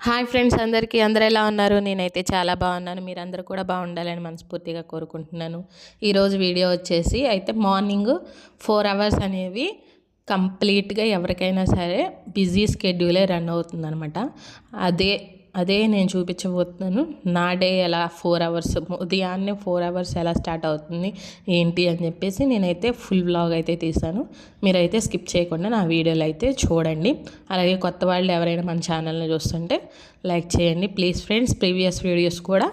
Hi friends అందరికీ అందరు ఎలా ఉన్నారు? నేనైతే చాలా బాగున్నాను. మీరందరూ కూడా బాగుండాలని మనస్ఫూర్తిగా కోరుకుంటున్నాను. ఈరోజు వీడియో వచ్చేసి అయితే మార్నింగ్ ఫోర్ అవర్స్ అనేవి కంప్లీట్గా ఎవరికైనా సరే బిజీ స్కెడ్యూలే రన్ అవుతుందనమాట అదే అదే నేను చూపించబోతున్నాను. నా డే ఎలా ఫోర్ అవర్స్ ఉదయాన్నే ఫోర్ అవర్స్ ఎలా స్టార్ట్ అవుతుంది ఏంటి అని చెప్పేసి నేనైతే ఫుల్ వ్లాగ్ అయితే తీసాను మీరైతే స్కిప్ చేయకుండా నా వీడియోలు అయితే చూడండి. అలాగే కొత్త వాళ్ళు ఎవరైనా మన ఛానల్ని చూస్తుంటే లైక్ చేయండి. ప్లీజ్ ఫ్రెండ్స్ ప్రీవియస్ వీడియోస్ కూడా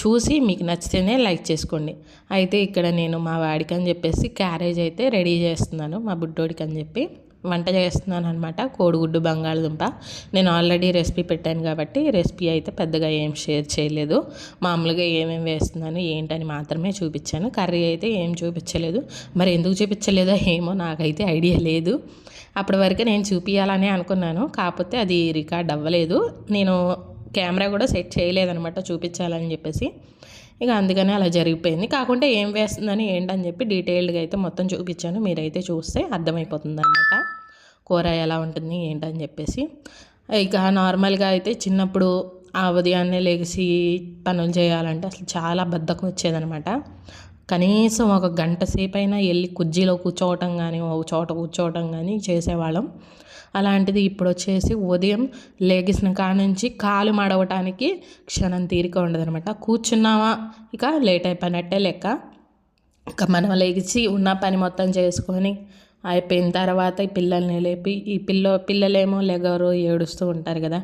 చూసి మీకు నచ్చితేనే లైక్ చేసుకోండి. అయితే ఇక్కడ నేను మా వాడికి అని చెప్పేసి క్యారేజ్ అయితే రెడీ చేస్తున్నాను మా బుడ్డోడికి అని చెప్పి. వంట చేస్తున్నాను అనమాట కోడిగుడ్డు బంగాళదుంప. నేను ఆల్రెడీ రెసిపీ పెట్టాను కాబట్టి రెసిపీ అయితే పెద్దగా ఏం షేర్ చేయలేదు. మామూలుగా ఏమేమి వేస్తున్నాను ఏంటని మాత్రమే చూపించాను. కర్రీ అయితే ఏం చూపించలేదు. మరి ఎందుకు చూపించలేదో ఏమో నాకైతే ఐడియా లేదు. అప్పటి వరకు నేను చూపించాలని అనుకున్నాను. కాకపోతే అది రికార్డ్ అవ్వలేదు. నేను కెమెరా కూడా సెట్ చేయలేదనమాట చూపించాలని చెప్పేసి. ఇక అందుకనే అలా జరిగిపోయింది. కాకుండా ఏం వేస్తుందని ఏంటని చెప్పి డీటెయిల్డ్గా అయితే మొత్తం చూపించాను. మీరైతే చూస్తే అర్థమైపోతుంది అనమాట కూర ఎలా ఉంటుంది ఏంటని చెప్పేసి. ఇక నార్మల్గా అయితే చిన్నప్పుడు ఆ ఉదయాన్నే లేచి పనులు చేయాలంటే అసలు చాలా బద్ధకం వచ్చేదనమాట కనీసం ఒక గంట సేపు అయినా వెళ్ళి కుర్జీలో కూర్చోవటం కానీ ఒక చోట కూర్చోవటం కానీ చేసేవాళ్ళం. అలాంటిది ఇప్పుడు వచ్చేసి ఉదయం లేగిసిన కాడ నుంచి కాలు మడవటానికి క్షణం తీరిక ఉండదనమాట కూర్చున్నామా ఇక లేట్ అయిపోయినట్టే లెక్క. ఇక మనం లేచి ఉన్న పని మొత్తం చేసుకొని అయిపోయిన తర్వాత ఈ పిల్లల్ని లేపి ఈ పిల్ల పిల్లలేమో లెగరు ఏడుస్తూ ఉంటారు కదా.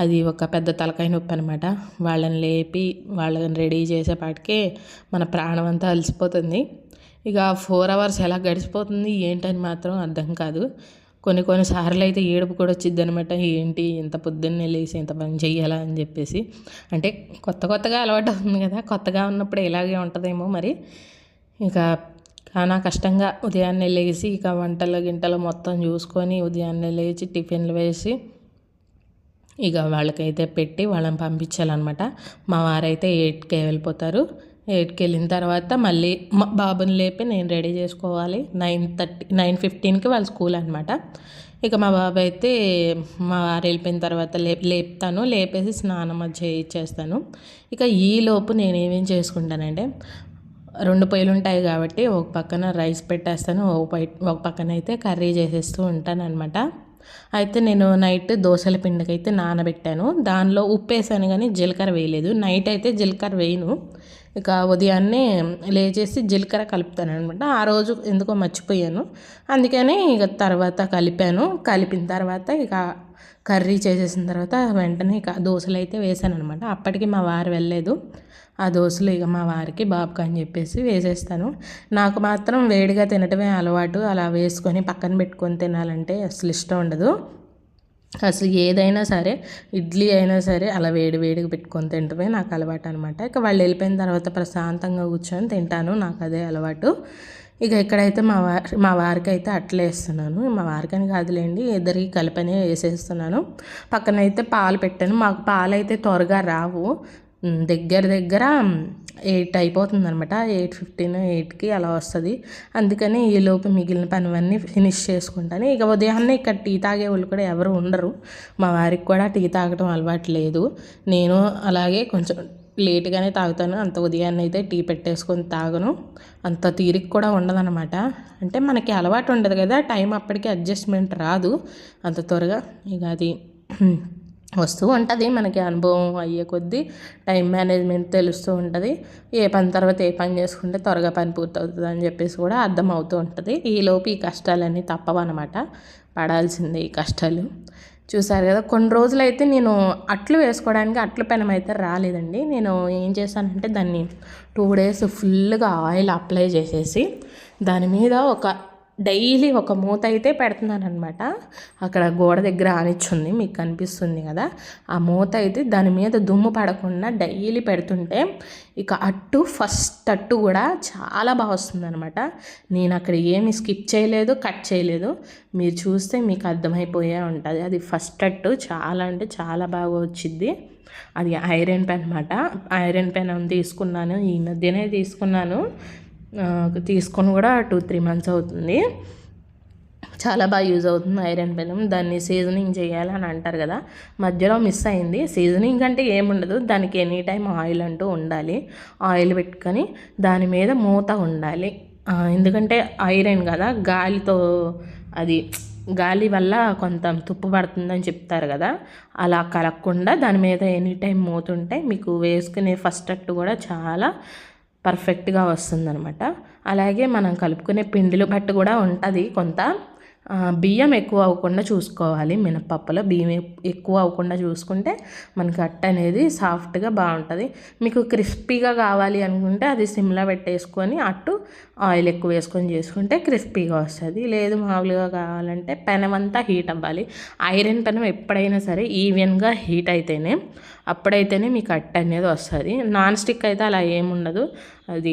అది ఒక పెద్ద తలకాయ నొప్పి అనమాట వాళ్ళని లేపి వాళ్ళని రెడీ చేసేపాటికే మన ప్రాణం అంతా అలసిపోతుంది. ఇక ఫోర్ అవర్స్ ఎలా గడిచిపోతుంది ఏంటని మాత్రం అర్థం కాదు. కొన్ని కొన్ని సార్లు అయితే ఏడుపు కూడా వచ్చింది అనమాట ఏంటి ఇంత పొద్దున్నే లేచి ఇంత పని చేయాలా అని చెప్పేసి. అంటే కొత్త కొత్తగా అలవాటు అవుతుంది కదా. కొత్తగా ఉన్నప్పుడు ఇలాగే ఉంటుందేమో మరి. ఇంకా చాలా కష్టంగా ఉదయాన్నే లేచి ఇక వంటలు గింటలు మొత్తం చూసుకొని ఉదయాన్నే లేచి టిఫిన్లు వేసి ఇక వాళ్ళకైతే పెట్టి వాళ్ళని పంపించాలన్నమాట. మా వారైతే ఎయిట్కే వెళ్ళిపోతారు. ఎయిట్కి వెళ్ళిన తర్వాత మళ్ళీ మా బాబుని లేపి నేను రెడీ చేసుకోవాలి. నైన్ థర్టీ నైన్ ఫిఫ్టీన్కి వాళ్ళ స్కూల్ అనమాట ఇక మా బాబు అయితే మా వారు వెళ్ళిపోయిన తర్వాత లే లేపుతాను. లేపేసి స్నానం అది చేయించేస్తాను ఇక ఈలోపు నేను ఏమేం చేసుకుంటానంటే రెండు పొయ్యిలు ఉంటాయి కాబట్టి ఒక పక్కన రైస్ పెట్టేస్తాను. ఒక పై ఒక పక్కన అయితే కర్రీ చేసేస్తూ ఉంటాను అనమాట అయితే నేను నైట్ దోశల పిండికి అయితే నానబెట్టాను. దానిలో ఉప్పు వేసాను కానీ జీలకర్ర వేయలేదు. నైట్ అయితే జీలకర్ర వేయను. ఇక ఉదయాన్నే లేచేసి జీలకర్ర కలుపుతాను అనమాట ఆ రోజు ఎందుకో మర్చిపోయాను. అందుకని ఇక తర్వాత కలిపాను. కలిపిన తర్వాత ఇక కర్రీ చేసేసిన తర్వాత వెంటనే ఇక దోశలు అయితే వేసాను అనమాట అప్పటికి మా వారు వెళ్ళలేదు. ఆ దోశలు ఇక మా వారికి బాబుకి అని చెప్పేసి వేసేస్తాను. నాకు మాత్రం వేడిగా తినటమే అలవాటు. అలా వేసుకొని పక్కన పెట్టుకొని తినాలంటే అసలు ఇష్టం ఉండదు. అసలు ఏదైనా సరే ఇడ్లీ అయినా సరే అలా వేడి వేడిగా పెట్టుకొని తింటమే నాకు అలవాటు అనమాట ఇక వాళ్ళు వెళ్ళిపోయిన తర్వాత ప్రశాంతంగా కూర్చొని తింటాను నాకు అదే అలవాటు. ఇక ఇక్కడైతే మా వారి మా వారికి అయితే అట్లే వేస్తున్నాను. మా వారికి అని కాదులేండి ఇద్దరికి కలిపనే వేసేస్తున్నాను. పక్కన అయితే పాలు పెట్టాను. మాకు పాలు అయితే త్వరగా రావు. దగ్గర దగ్గర ఎయిట్ అయిపోతుంది అనమాట ఎయిట్ ఫిఫ్టీన్ ఎయిట్కి అలా వస్తుంది. అందుకని ఈలోపు మిగిలిన పనివన్నీ ఫినిష్ చేసుకుంటాను. ఇక ఉదయాన్నే ఇక్కడ టీ తాగే వాళ్ళు కూడా ఎవరు ఉండరు. మా వారికి కూడా టీ తాగడం అలవాటు లేదు. నేను అలాగే కొంచెం లేట్గానే తాగుతాను. అంత ఉదయాన్నే అయితే టీ పెట్టేసుకొని తాగను. అంత తీరిక కూడా ఉండదనమాట అంటే మనకి అలవాటు ఉండదు కదా టైం అప్పటికి అడ్జస్ట్మెంట్ రాదు. అంత త్వరగా ఇక అది వస్తూ ఉంటుంది. మనకి అనుభవం అయ్యే కొద్దీ టైం మేనేజ్మెంట్ తెలుస్తూ ఉంటుంది. ఏ పని తర్వాత ఏ పని చేసుకుంటే త్వరగా పని పూర్తవుతుంది అని చెప్పేసి కూడా అర్థమవుతూ ఉంటుంది. ఈలోపు ఈ కష్టాలన్నీ తప్పవన్నమాట. పడాల్సిందే ఈ కష్టాలు. చూసారు కదా కొన్ని రోజులు అయితే నేను అట్లు వేసుకోవడానికి అట్ల పెనం అయితే రాలేదండి. నేను ఏం చేశానంటే దాన్ని టూ డేస్ ఫుల్గా ఆయిల్ అప్లై చేసేసి దాని మీద ఒక డైలీ ఒక మూత అయితే పెడుతున్నాను అనమాట అక్కడ గోడ దగ్గర ఆనిచ్చుంది మీకు కనిపిస్తుంది కదా. ఆ మూత అయితే దాని మీద దుమ్ము పడకుండా డైలీ పెడుతుంటే ఇక అట్టు ఫస్ట్ అట్టు కూడా చాలా బాగా వస్తుంది అనమాట నేను అక్కడ ఏమి స్కిప్ చేయలేదు కట్ చేయలేదు. మీరు చూస్తే మీకు అర్థమైపోయే ఉంటుంది. అది ఫస్ట్ అట్టు చాలా అంటే చాలా బాగా వచ్చింది. అది ఐరన్ పెన్ అనమాట ఐరన్ పెన్ తీసుకున్నాను ఈ మధ్యనే తీసుకున్నాను. తీసుకొని కూడా టూ త్రీ మంత్స్ అవుతుంది. చాలా బాగా యూజ్ అవుతుంది ఐరన్ బెల్లం దాన్ని సీజనింగ్ చేయాలి అని అంటారు కదా. మధ్యలో మిస్ అయింది. సీజనింగ్ అంటే ఏముండదు. దానికి ఎనీ టైం ఆయిల్ అంటూ ఉండాలి. ఆయిల్ పెట్టుకొని దాని మీద మూత ఉండాలి. ఎందుకంటే ఐరన్ కదా. గాలితో అది గాలి వల్ల కొంత తుప్పు పడుతుందని చెప్తారు కదా. అలా కలగకుండా దాని మీద ఎనీ టైం మూతుంటే మీకు వేసుకునే ఫస్ట్ అట్టు కూడా చాలా పర్ఫెక్ట్గా వస్తుందనమాట అలాగే మనం కలుపుకునే పిండిలు బట్టి కూడా ఉంటుంది కొంత. బియ్యం ఎక్కువ అవ్వకుండా చూసుకోవాలి. మినపప్పులో బియ్యం ఎక్కువ అవ్వకుండా చూసుకుంటే మనకి అట్ట అనేది సాఫ్ట్గా బాగుంటుంది. మీకు క్రిస్పీగా కావాలి అనుకుంటే అది సిమ్లా పెట్టేసుకొని అట్టు ఆయిల్ ఎక్కువ వేసుకొని చేసుకుంటే క్రిస్పీగా వస్తుంది. లేదు మామూలుగా కావాలంటే పెనం అంతా హీట్ అవ్వాలి. ఐరన్ పెనం ఎప్పుడైనా సరే ఈవెన్గా హీట్ అయితేనే అప్పుడైతేనే మీకు అట్ట అనేది వస్తుంది. నాన్ స్టిక్ అయితే అలా ఏముండదు. అది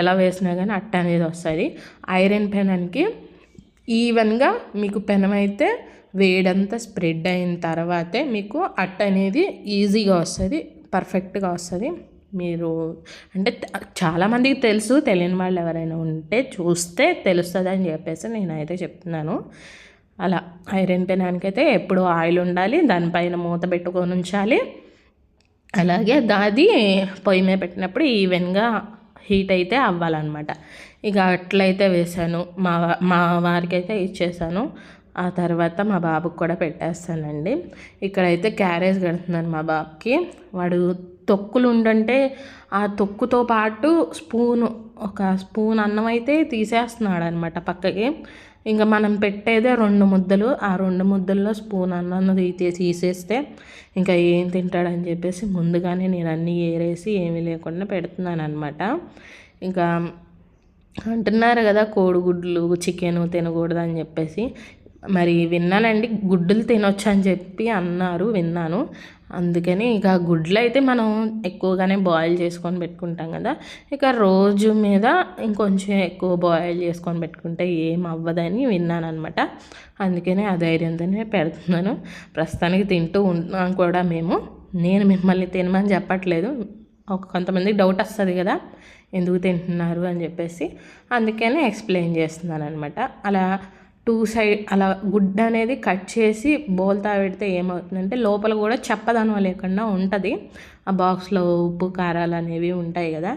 ఎలా వేసినా కానీ అట్ట అనేది వస్తుంది. ఐరన్ పెనానికి ఈవెన్గా మీకు పెనం అయితే వేడంతా స్ప్రెడ్ అయిన తర్వాతే మీకు అట్ట అనేది ఈజీగా వస్తుంది పర్ఫెక్ట్గా వస్తుంది. మీరు అంటే చాలామందికి తెలుసు తెలియని వాళ్ళు ఎవరైనా ఉంటే చూస్తే తెలుస్తుంది అని చెప్పేసి నేనైతే చెప్తున్నాను. అలా ఐరన్ పెనానికైతే ఎప్పుడు ఆయిల్ ఉండాలి దానిపైన మూత పెట్టుకొని ఉంచాలి. అలాగే దాది పొయ్యి మీద పెట్టినప్పుడు ఈవెన్గా హీట్ అయితే అవ్వాలన్నమాట. ఇక అట్లయితే వేసాను మా మా వారికి అయితే ఇచ్చేసాను. ఆ తర్వాత మా బాబుకి కూడా పెట్టేస్తానండి. ఇక్కడైతే క్యారేజ్ కడుతున్నాను మా బాబుకి. వాడు తొక్కులు ఉండంటే ఆ తొక్కుతో పాటు స్పూను ఒక స్పూన్ అన్నం అయితే తీసేస్తున్నాడు అనమాట పక్కకి. ఇంకా మనం పెట్టేదే రెండు ముద్దలు. ఆ రెండు ముద్దల్లో స్పూన్ అన్నం తీసే తీసేస్తే ఇంకా ఏం తింటాడని చెప్పేసి ముందుగానే నేను అన్నీ ఏరేసి ఏమీ లేకుండా పెడుతున్నాను అనమాట ఇంకా అంటున్నారు కదా కోడిగుడ్లు చికెన్ తినకూడదు అని చెప్పేసి. మరి విన్నానండి గుడ్డులు తినొచ్చు అని చెప్పి అన్నారు విన్నాను. అందుకని ఇక గుడ్లు అయితే మనం ఎక్కువగానే బాయిల్ చేసుకొని పెట్టుకుంటాం కదా. ఇక రోజు మీద ఇంకొంచెం ఎక్కువ బాయిల్ చేసుకొని పెట్టుకుంటే ఏం అవ్వదని విన్నాను అనమాట అందుకనే ఆ ధైర్యంతోనే పెడుతున్నాను. ప్రస్తుతానికి తింటూ ఉన్నాం కూడా మేము. నేను మిమ్మల్ని తినమని చెప్పట్లేదు. ఒక కొంతమందికి డౌట్ వస్తుంది కదా ఎందుకు తింటున్నారు అని చెప్పేసి అందుకనే ఎక్స్ప్లెయిన్ చేస్తున్నాను అనమాట అలా టూ సైడ్ అలా గుడ్డ అనేది కట్ చేసి బోల్తా పెడితే ఏమవుతుందంటే లోపల కూడా చప్పదనం లేకుండా ఉంటుంది. ఆ బాక్స్లో ఉప్పు కారాలు అనేవి ఉంటాయి కదా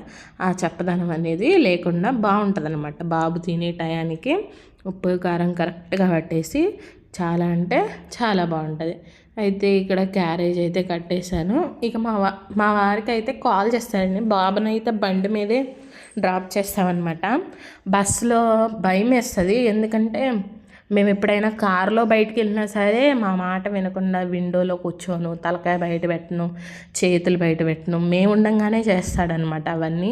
ఆ చప్పదనం అనేది లేకుండా బాగుంటుంది అనమాట బాబు తినే టయానికి ఉప్పు కారం కరెక్ట్గా పట్టేసి చాలా అంటే చాలా బాగుంటుంది. అయితే ఇక్కడ క్యారేజ్ అయితే కట్టేశాను. ఇక మా వా మా వారికి అయితే కాల్ చేస్తానండి బాబుని అయితే బండి మీదే డ్రాప్ చేస్తామన్నమాట. బస్సులో భయం వేస్తుంది. ఎందుకంటే మేము ఎప్పుడైనా కారులో బయటికి వెళ్ళినా సరే మా మాట వినకుండా విండోలో కూర్చోను తలకాయ బయట పెట్టను చేతులు బయట పెట్టను. మేము ఉండంగానే చేస్తాడనమాట అవన్నీ.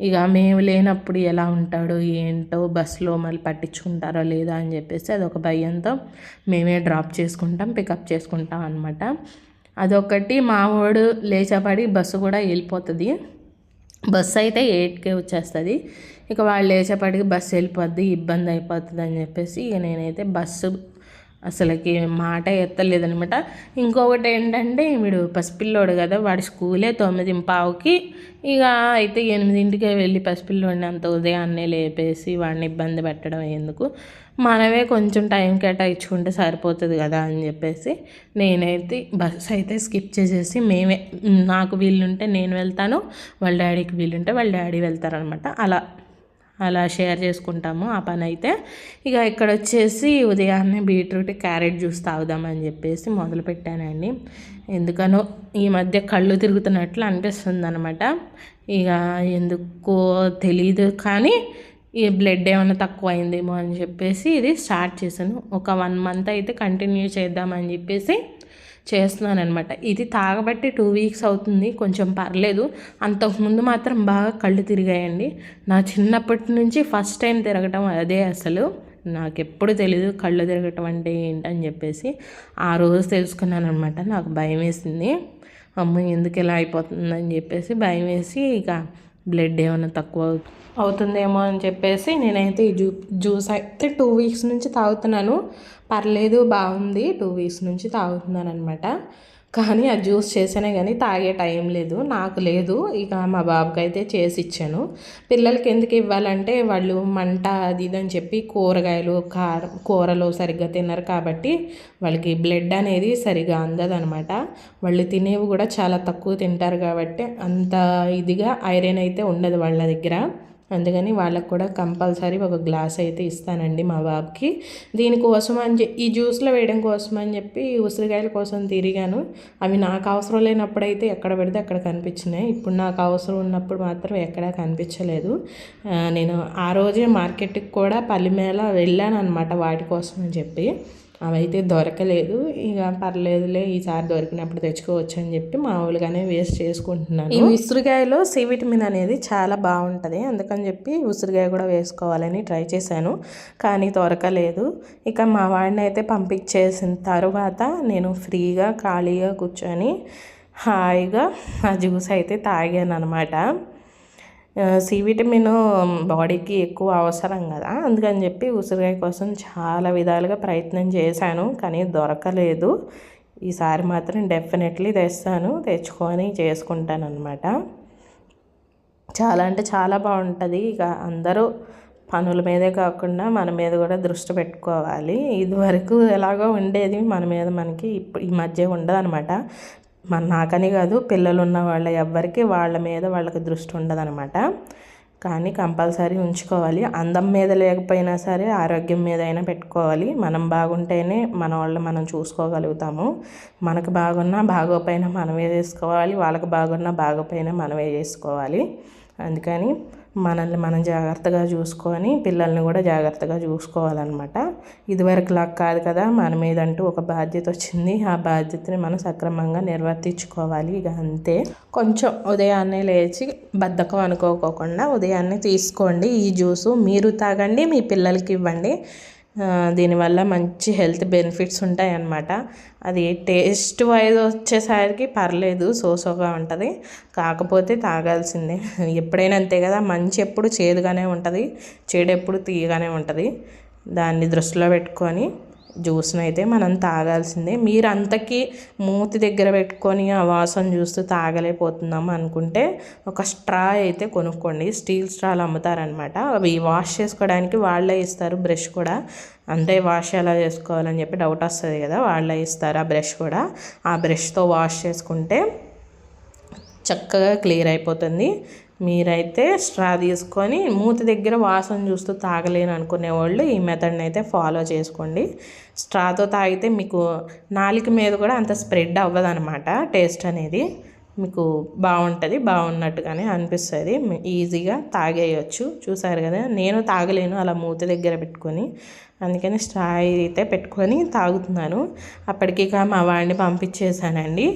ఇక మేము లేనప్పుడు ఎలా ఉంటాడో ఏంటో బస్సులో మళ్ళీ పట్టించుకుంటారో లేదా అని చెప్పేసి అదొక భయంతో మేమే డ్రాప్ చేసుకుంటాం పికప్ చేసుకుంటాం అనమాట అదొకటి మా వాడు లేచబడి బస్సు కూడా వెళ్ళిపోతుంది. బస్సు అయితే ఎయిట్కే వచ్చేస్తుంది. ఇక వాళ్ళు లేచేపటికి బస్సు వెళ్ళిపోద్ది ఇబ్బంది అయిపోతుంది అని చెప్పేసి ఇక నేనైతే బస్సు అసలుకి మాట ఎత్తలేదనమాట ఇంకొకటి ఏంటంటే వీడు పసిపిల్లోడు కదా వాడి స్కూలే తొమ్మిది పావుకి. ఇక అయితే ఎనిమిదింటికే వెళ్ళి పసిపిల్లోడిని అంత ఉదయాన్నే లేపేసి వాడిని ఇబ్బంది పెట్టడం ఎందుకు? మనమే కొంచెం టైం కేటాయించుకుంటే సరిపోతుంది కదా అని చెప్పేసి నేనైతే బస్ అయితే స్కిప్ చేసేసి మేమే నాకు వీలుంటే నేను వెళ్తాను వాళ్ళ డాడీకి వీలుంటే వాళ్ళ డాడీ వెళ్తారనమాట అలా అలా షేర్ చేసుకుంటాము ఆ పని అయితే ఇక ఇక్కడ వచ్చేసి ఉదయాన్నే బీట్రూట్ క్యారెట్ జ్యూస్ తాగుదామని చెప్పేసి మొదలు పెట్టానండి ఎందుకనో ఈ మధ్య కళ్ళు తిరుగుతున్నట్లు అనిపిస్తుంది అనమాట ఇక ఎందుకో తెలీదు కానీ ఈ బ్లడ్ ఏమైనా తక్కువ అయిందేమో అని చెప్పేసి ఇది స్టార్ట్ చేశాను. ఒక వన్ మంత్ అయితే కంటిన్యూ చేద్దామని చెప్పేసి చేస్తున్నాను అనమాట ఇది తాగబట్టి టూ వీక్స్ అవుతుంది కొంచెం పర్లేదు. అంతకుముందు మాత్రం బాగా కళ్ళు తిరిగాయండి. నా చిన్నప్పటి నుంచి ఫస్ట్ టైం తిరగటం అదే అసలు. నాకు ఎప్పుడు తెలీదు కళ్ళు తిరగటం అంటే ఏంటని చెప్పేసి. ఆ రోజు తెలుసుకున్నాను అనమాట నాకు భయం వేసింది. అమ్మ ఎందుకు ఇలా అయిపోతుందని చెప్పేసి భయం వేసి ఇక బ్లడ్ ఏమైనా తక్కువ అవుతుందేమో అని చెప్పేసి నేనైతే ఈ జ్యూస్ అయితే టూ వీక్స్ నుంచి తాగుతున్నాను. పర్లేదు బాగుంది. టూ వీక్స్ నుంచి తాగుతున్నాను అనమాట కానీ ఆ జ్యూస్ చేసానే కానీ తాగే టైం లేదు. నాకు లేదు. ఇక మా బాబుకి అయితే చేసి ఇచ్చాను. పిల్లలకి ఎందుకు ఇవ్వాలంటే వాళ్ళు మంట అది ఇది అని చెప్పి కూరగాయలు కారం కూరలు సరిగ్గా తినరు కాబట్టి వాళ్ళకి బ్లడ్ అనేది సరిగా అందదనమాట వాళ్ళు తినేవి కూడా చాలా తక్కువ తింటారు కాబట్టి అంత ఇదిగా ఐరన్ అయితే ఉండదు వాళ్ళ దగ్గర. అందుకని వాళ్ళకు కూడా కంపల్సరీ ఒక గ్లాస్ అయితే ఇస్తానండి మా బాబుకి. దీనికోసం అని చెప్పి ఈ జ్యూస్లో వేయడం కోసం అని చెప్పి ఉసిరికాయల కోసం తిరిగాను. అవి నాకు అవసరం లేనప్పుడైతే ఎక్కడ పెడితే అక్కడ కనిపించినాయి. ఇప్పుడు నాకు అవసరం ఉన్నప్పుడు మాత్రం ఎక్కడా కనిపించలేదు. నేను ఆ రోజే మార్కెట్కి కూడా పల్లిమేళ వెళ్ళాను అనమాట వాటి కోసం అని చెప్పి. అవైతే దొరకలేదు. ఇక పర్లేదులే ఈసారి దొరికినప్పుడు తెచ్చుకోవచ్చు అని చెప్పి మామూలుగానే వేస్ట్ చేసుకుంటున్నాను. ఈ ఉసిరికాయలో సి విటమిన్ అనేది చాలా బాగుంటుంది. అందుకని చెప్పి ఉసిరికాయ కూడా వేసుకోవాలని ట్రై చేశాను కానీ దొరకలేదు. ఇక మా వాడిని అయితే పంపించేసిన తర్వాత నేను ఫ్రీగా ఖాళీగా కూర్చొని హాయిగా ఆ జ్యూస్ అయితే తాగాను అనమాట సి విటమిన్ బాడీకి ఎక్కువ అవసరం కదా. అందుకని చెప్పి ఉసిరికాయ కోసం చాలా విధాలుగా ప్రయత్నం చేశాను కానీ దొరకలేదు. ఈసారి మాత్రం డెఫినెట్లీ తెస్తాను తెచ్చుకొని చేసుకుంటాను అనమాట చాలా అంటే చాలా బాగుంటుంది. ఇక అందరూ పనుల మీదే కాకుండా మన మీద కూడా దృష్టి పెట్టుకోవాలి. ఇదివరకు ఎలాగో ఉండేది మన మీద మనకి ఇప్పుడు ఈ మధ్య ఉండదు అనమాట మన నాకని కాదు పిల్లలు ఉన్న వాళ్ళ ఎవ్వరికి వాళ్ళ మీద వాళ్ళకి దృష్టి ఉండదనమాట. కానీ కంపల్సరీ ఉంచుకోవాలి. అందం మీద లేకపోయినా సరే ఆరోగ్యం మీద అయినా పెట్టుకోవాలి. మనం బాగుంటేనే మన వాళ్ళు మనం చూసుకోగలుగుతాము. మనకు బాగున్నా బాగోపోయినా మనమే చేసుకోవాలి. వాళ్ళకి బాగున్నా బాగోపోయినా మనమే చేసుకోవాలి. అందుకని మనల్ని మనం జాగ్రత్తగా చూసుకొని పిల్లల్ని కూడా జాగ్రత్తగా చూసుకోవాలన్నమాట. ఇదివరకులా కాదు కదా మన మీద అంటూ ఒక బాధ్యత వచ్చింది. ఆ బాధ్యతని మనం సక్రమంగా నిర్వర్తించుకోవాలి ఇక అంతే. కొంచెం ఉదయాన్నే లేచి బద్ధకం అనుకోకోకుండా ఉదయాన్నే తీసుకోండి ఈ జ్యూసు. మీరు తాగండి మీ పిల్లలకి ఇవ్వండి. దీనివల్ల మంచి హెల్త్ బెనిఫిట్స్ ఉంటాయి అన్నమాట అది టేస్ట్ వైజ్ వచ్చేసరికి పర్లేదు సోసోగా ఉంటుంది. కాకపోతే తాగాల్సిందే. ఎప్పుడైనా అంతే కదా మంచి ఎప్పుడు చేదుగానే ఉంటుంది చెడు ఎప్పుడు తీయగానే ఉంటుంది. దాన్ని దృష్టిలో పెట్టుకొని జ్యూస్ని అయితే మనం తాగాల్సిందే. మీరు అంతకీ మూతి దగ్గర పెట్టుకొని ఆ వాసన చూస్తూ తాగలేకపోతున్నాం అనుకుంటే ఒక స్ట్రా అయితే కొనుక్కోండి. స్టీల్ స్ట్రాలు అమ్ముతారనమాట. అవి వాష్ చేసుకోవడానికి వాళ్ళే ఇస్తారు బ్రష్ కూడా. అంటే వాష్ ఎలా చేసుకోవాలని చెప్పి డౌట్ వస్తుంది కదా వాళ్ళే ఇస్తారు ఆ బ్రష్ కూడా. ఆ బ్రష్తో వాష్ చేసుకుంటే చక్కగా క్లియర్ అయిపోతుంది. మీరైతే స్ట్రా తీసుకొని మూత దగ్గర వాసన చూస్తూ తాగలేను అనుకునే వాళ్ళు ఈ మెథడ్ని అయితే ఫాలో చేసుకోండి. స్ట్రాతో తాగితే మీకు నాలుక మీద కూడా అంత స్ప్రెడ్ అవ్వదనమాట టేస్ట్ అనేది. మీకు బాగుంటుంది బాగున్నట్టుగానే అనిపిస్తుంది. ఈజీగా తాగేయచ్చు. చూసారు కదా నేను తాగలేను అలా మూత దగ్గర పెట్టుకొని. అందుకని స్ట్రా అయితే పెట్టుకొని తాగుతున్నాను. అప్పటికి మా వాడిని పంపించేశానండి.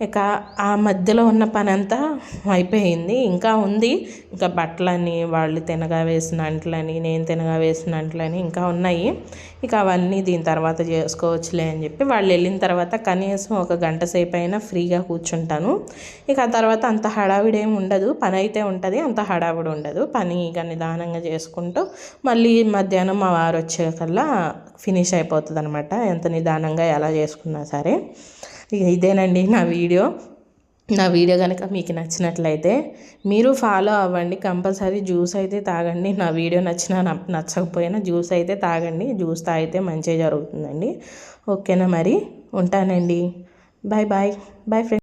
ఇక ఆ మధ్యలో ఉన్న పని అంతా అయిపోయింది. ఇంకా ఉంది. ఇంకా బట్టలని వాళ్ళు తినగా వేసిన అంట్లని నేను తినగా వేసిన అంట్లని ఇంకా ఉన్నాయి. ఇక అవన్నీ దీని తర్వాత చేసుకోవచ్చులే అని చెప్పి వాళ్ళు వెళ్ళిన తర్వాత కనీసం ఒక గంట సేపు అయినా ఫ్రీగా కూర్చుంటాను. ఇక ఆ తర్వాత అంత హడావిడి ఏమి ఉండదు. పని అయితే ఉంటుంది. అంత హడావిడి ఉండదు. పని ఇక నిదానంగా చేసుకుంటూ మళ్ళీ మధ్యాహ్నం మా వారు వచ్చేకల్లా ఫినిష్ అయిపోతుంది అనమాట ఎంత నిదానంగా ఎలా చేసుకున్నా సరే. ఇక ఇదేనండి నా వీడియో. నా వీడియో కనుక మీకు నచ్చినట్లయితే మీరు ఫాలో అవ్వండి. కంపల్సరీ జ్యూస్ అయితే తాగండి. నా వీడియో నచ్చినా నచ్చకపోయినా జ్యూస్ అయితే తాగండి. జ్యూస్ తాగితే మంచిగా జరుగుతుందండి. ఓకేనా మరి? ఉంటానండి. Bye bye. Boy friend